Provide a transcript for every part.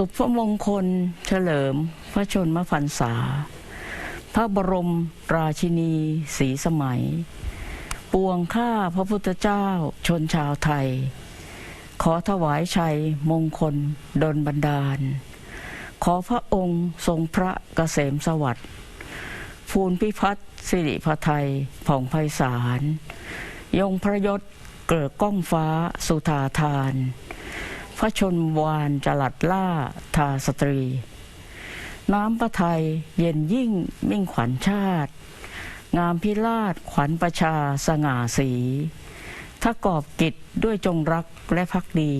สุภมงคล เฉลิม พระชนมพรรษา พระบรมราชินีศรีสมัย ปวงข้าพระพุทธเจ้าชนชาวไทย ขอถวายชัยมงคลดลบันดาล ขอพระองค์ทรงพระเกษมสวัสดิ์ภูลพิพัฒน์สิริพไทยผ่องไพศาลยงพระยศเกิดก้องฟ้าสุธาทาน พระชนวานจลัดล่าทาสตรี น้ำพระไทยเย็นยิ่งมิ่งขวัญชาติ งามพิราชขวัญประชาสง่าสีถ้ากอบกิจด้วยจงรักและพักดี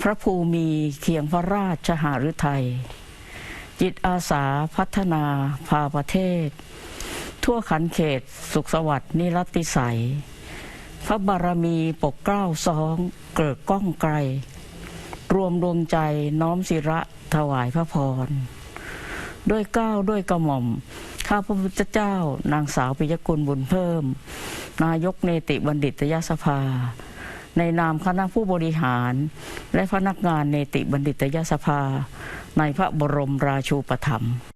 พระภูมิเคียงพระราชหฤทัย จิตอาสาพัฒนาพาประเทศ ทั่วขันเขตสุขสวัสดิ์นิรตติสัย พระบารมีปกเกล้าซองเกิดก้องไกล รวมดวงใจน้อมศิระถวายพระพร ด้วยเก้าวด้วยกระหม่อม ข้าพระพุทธเจ้า นางสาวปิยกุลบุญเพิ่ม นายกเนติบัณฑิตยสภา ในนามคณะผู้บริหาร และพนักงานเนติบัณฑิตยสภา ในพระบรมราชูปถัมภ์